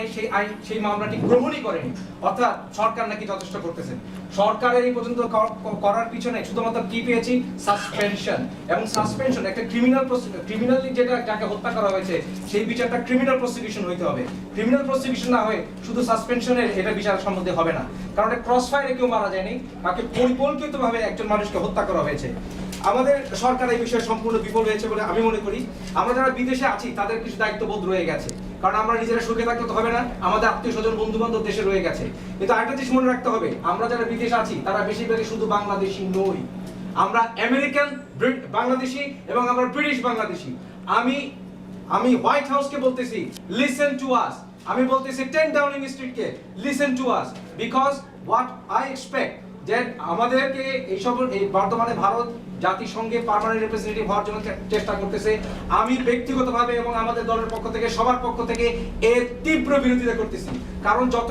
মানে সেই আইন, সেই মামলাটি গ্রহণই করেনি। অর্থাৎ সরকার নাকি যথেষ্ট করতেছে। সরকারের এই পর্যন্ত করার পিছনে শুধুমাত্র কি পেয়েছি? সাসপেনশন এবং সাসপেনশন একটা ক্রিমিনাল ক্রিমিনালি যেটা যাকে হত্যা করা হয়েছে, সেই বিচারটা ক্রিমিনাল প্রসিকিউশন হইতে হবে। ক্রিমিনাল প্রসিকিউশন না হয়ে শুধু সাসপেনশনের এটা বিচার সম্বন্ধে হবে না। কারণ ক্রস ফায়ারে কেউ মারা যায়নি তাকে পরিকল্পিতভাবে একজন মানুষকে হত্যা করা হয়েছে। আমাদের সরকার এই বিষয়ে সম্পূর্ণ বিফল হয়েছে বলে আমি মনে করি। আমরা যারা বিদেশে আছি, তাদের কিছু দায়িত্ববোধ রয়ে গেছে। কারণ আমরা নিজেরা সুখে থাকতে তো হবে না, আমাদের আত্মীয় স্বজন বন্ধু বান্ধব দেশে রয়ে গেছে। কিন্তু আরেকটা জিনিস মনে রাখতে হবে, আমরা যারা বিদেশে আছি, তারা বেশিরভাগই শুধু বাংলাদেশি নই। আমরা আমেরিকান বাংলাদেশি এবং আমরা ব্রিটিশ বাংলাদেশি। আমি আমি হোয়াইট হাউসকে বলতেছি লিসেন টু আস আমি বলতেছি ten Downing স্ট্রিটকে listen to us because what I expect যে আমাদেরকে এইসব এই বর্তমানে ভারত জাতিসংঘে পারমানেন্ট রিপ্রেজেন্টেটিভ হওয়ার জন্য চেষ্টা করতেছে। আমি ব্যক্তিগতভাবে এবং আমাদের দলের পক্ষ থেকে, সবার পক্ষ থেকে এর তীব্র বিরোধিতা করতেছি। কারণ যত